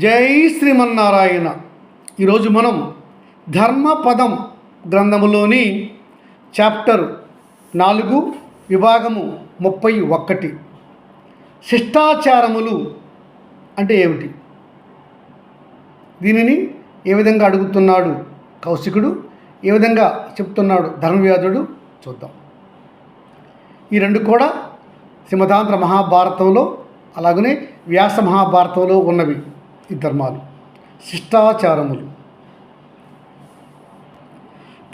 జై శ్రీమన్నారాయణ. ఈరోజు మనం ధర్మపదం గ్రంథములోని చాప్టర్ నాలుగు విభాగము ముప్పై ఒక్కటి శిష్టాచారములు అంటే ఏమిటి? దీనిని ఏ విధంగా అడుగుతున్నాడు కౌశికుడు? ఏ విధంగా చెప్తున్నాడు ధర్మవ్యాధుడు? చూద్దాం. ఈ రెండు కూడా శ్రీమతాంధ్ర మహాభారతంలో అలాగనే వ్యాస మహాభారతంలో ఉన్నవి. ఈ ధర్మాలు శిష్టాచారములు.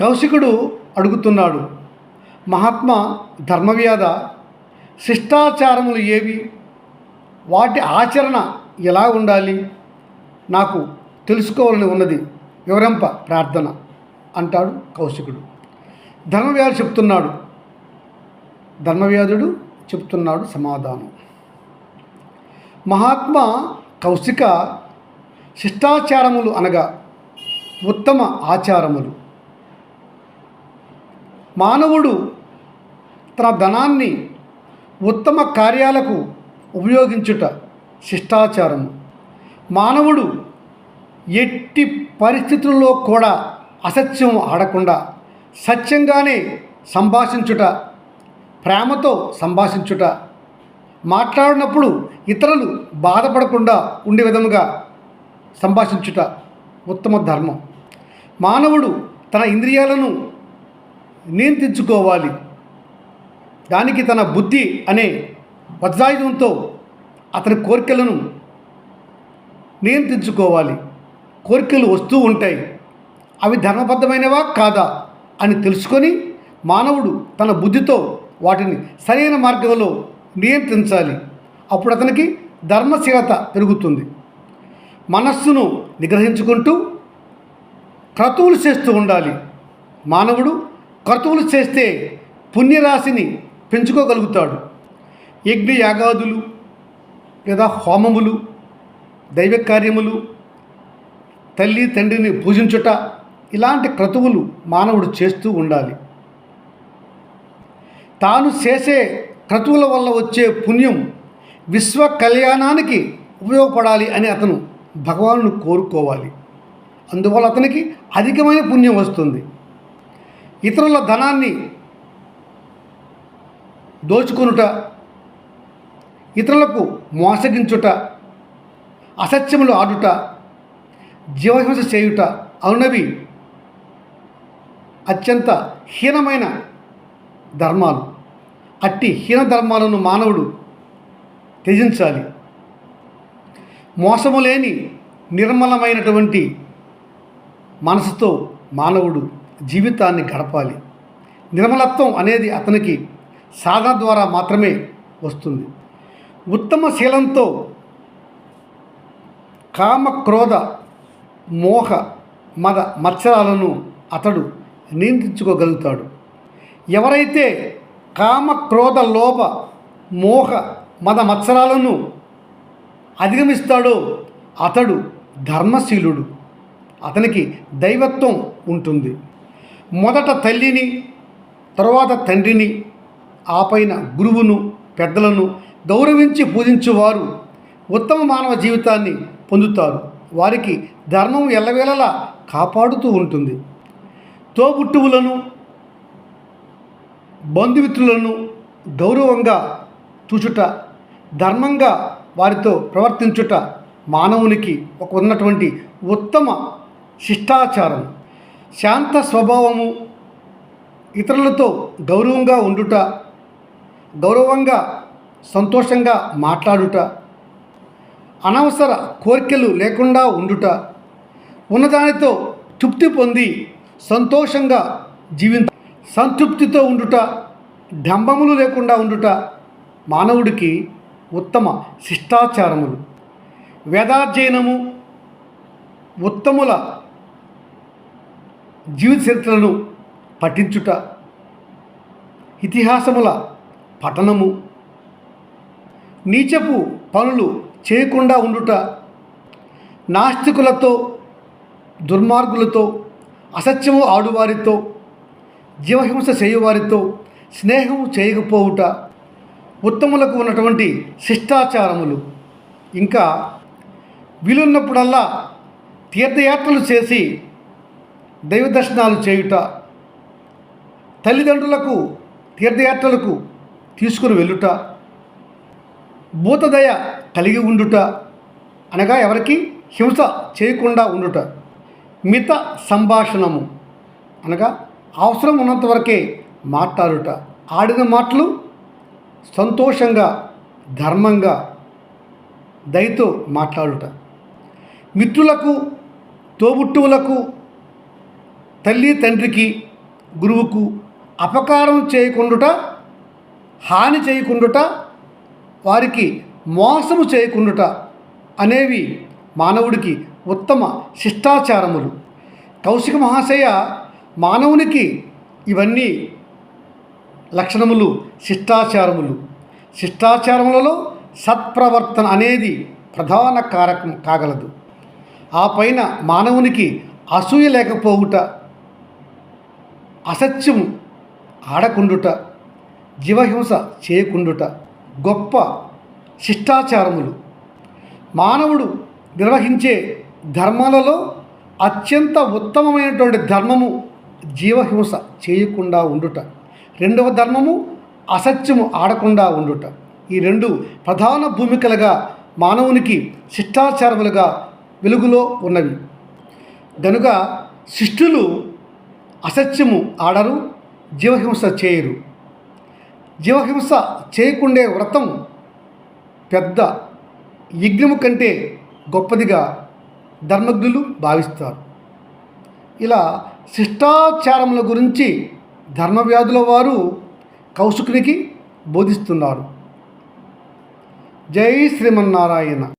కౌశికుడు అడుగుతున్నాడు మహాత్మ ధర్మవ్యాధ శిష్టాచారములు ఏవి? వాటి ఆచరణ ఎలా ఉండాలి? నాకు తెలుసుకోవాలని ఉన్నది వివరంప ప్రార్థన అంటాడు కౌశికుడు. ధర్మవ్యాధుడు చెప్తున్నాడు ధర్మవ్యాధుడు చెప్తున్నాడు సమాధానం. మహాత్మా కౌశిక శిష్టాచారములు అనగా ఉత్తమ ఆచారములు. మానవుడు తన ధనాన్ని ఉత్తమ కార్యాలకు ఉపయోగించుట శిష్టాచారము. మానవుడు ఎట్టి పరిస్థితుల్లో కూడా అసత్యం ఆడకుండా సత్యంగానే సంభాషించుట ప్రేమతో సంభాషించుట మాట్లాడినప్పుడు ఇతరులు బాధపడకుండా ఉండే విధముగా సంభాషించుట ఉత్తమ ధర్మం. మానవుడు తన ఇంద్రియాలను నియంత్రించుకోవాలి. దానికి తన బుద్ధి అనే వజ్రాయుధంతో అతని కోరికలను నియంత్రించుకోవాలి. కోరికలు వస్తూ ఉంటాయి. అవి ధర్మబద్ధమైనవా కాదా అని తెలుసుకొని మానవుడు తన బుద్ధితో వాటిని సరైన మార్గంలో నియంత్రించాలి. అప్పుడు అతనికి ధర్మశీలత పెరుగుతుంది. మనస్సును నిగ్రహించుకుంటూ క్రతువులు చేస్తూ ఉండాలి. మానవుడు క్రతువులు చేస్తే పుణ్యరాశిని పెంచుకోగలుగుతాడు. యజ్ఞ యాగాదులు లేదా హోమములు దైవ కార్యములు తల్లి తండ్రిని పూజించుట ఇలాంటి క్రతువులు మానవుడు చేస్తూ ఉండాలి. తాను చేసే క్రతువుల వల్ల వచ్చే పుణ్యం విశ్వ కళ్యాణానికి ఉపయోగపడాలి అని అతను భగవాను కోరుకోవాలి. అందువల్ల అతనికి అధికమైన పుణ్యం వస్తుంది. ఇతరుల ధనాన్ని దోచుకొనుట ఇతరులకు మోసగించుట అసత్యములు ఆడుట జీవహింస చేయుట అవునవి అత్యంత హీనమైన ధర్మాలు. అట్టి హీన ధర్మాలను మానవుడు త్యజించాలి. మోసము లేని నిర్మలమైనటువంటి మనసుతో మానవుడు జీవితాన్ని గడపాలి. నిర్మలత్వం అనేది అతనికి సాధన ద్వారా మాత్రమే వస్తుంది. ఉత్తమ శీలంతో కామ క్రోధ మోహ మద మత్సరాలను అతడు నియంత్రించుకోగలుగుతాడు. ఎవరైతే కామ క్రోధ లోభ మోహ మద మత్సరాలను అధిగమిస్తాడో అతడు ధర్మశీలుడు. అతనికి దైవత్వం ఉంటుంది. మొదట తల్లిని తరువాత తండ్రిని ఆపైన గురువును పెద్దలను గౌరవించి పూజించేవారు ఉత్తమ మానవ జీవితాన్ని పొందుతారు. వారికి ధర్మం ఎల్లవేళలా కాపాడుతూ ఉంటుంది. తోబుట్టువులను బంధుమిత్రులను గౌరవంగా చూచుట ధర్మంగా వారితో ప్రవర్తించుట మానవునికి ఒక ఉన్నటువంటి ఉత్తమ శిష్టాచారం. శాంత స్వభావము ఇతరులతో గౌరవంగా ఉండుట గౌరవంగా సంతోషంగా మాట్లాడుట అనవసర కోరికలు లేకుండా ఉండుట ఉన్నదానితో తృప్తి పొంది సంతోషంగా జీవించ సంతృప్తితో ఉండుట డంబములు లేకుండా ఉండుట మానవుడికి ఉత్తమ శిష్టాచారములు. వేదాధ్యయనము ఉత్తముల జీవిత చరిత్రలను పఠించుట ఇతిహాసముల పఠనము నీచపు పనులు చేయకుండా ఉండుట నాస్తికులతో దుర్మార్గులతో అసత్యము ఆడువారితో జీవహింస చేయువారితో స్నేహము చేయకపోవుట ఉత్తములకు ఉన్నటువంటి శిష్టాచారములు. ఇంకా వీలున్నప్పుడల్లా తీర్థయాత్రలు చేసి దైవ దర్శనాలు చేయుట తల్లిదండ్రులకు తీర్థయాత్రలకు తీసుకుని వెళ్ళుట భూతదయ కలిగి ఉండుట అనగా ఎవరికి హింస చేయకుండా ఉండుట మిత సంభాషణము అనగా అవసరం ఉన్నంత వరకే మాట్లాడుట ఆడిన మాటలు సంతోషంగా ధర్మంగా దయతో మాట్లాడుట. మిత్రులకు తోబుట్టువులకు తల్లి తండ్రికి గురువుకు అపకారం చేయకుండుట హాని చేయకుండుట వారికి మోసము చేయకుండుట అనేవి మానవుడికి ఉత్తమ శిష్టాచారములు. కౌశిక మహాశయ మానవునికి ఇవన్నీ లక్షణములు శిష్టాచారములు. శిష్టాచారములలో సత్ప్రవర్తన అనేది ప్రధాన కారకం కాగలదు. ఆ పైన మానవునికి అసూయ లేకపోవుట అసత్యం ఆడకుండుట జీవహింస చేయకుండుట గొప్ప శిష్టాచారములు. మానవుడు నిర్వహించే ధర్మాలలో అత్యంత ఉత్తమమైనటువంటి ధర్మము జీవహింస చేయకుండా ఉండుట. రెండవ ధర్మము అసత్యము ఆడకుండా ఉండుట. ఈ రెండు ప్రధాన భూమికలుగా మానవునికి శిష్టాచారములుగా వెలుగులో ఉన్నవి. గనుక శిష్టులు అసత్యము ఆడరు జీవహింస చేయరు. జీవహింస చేయకుండే వ్రతం పెద్ద యజ్ఞము కంటే గొప్పదిగా ధర్మజ్ఞులు భావిస్తారు. ఇలా శిష్టాచారముల గురించి ధర్మవ్యాధుల వారు కౌశికునికి బోధిస్తున్నారు. జై శ్రీమన్నారాయణ.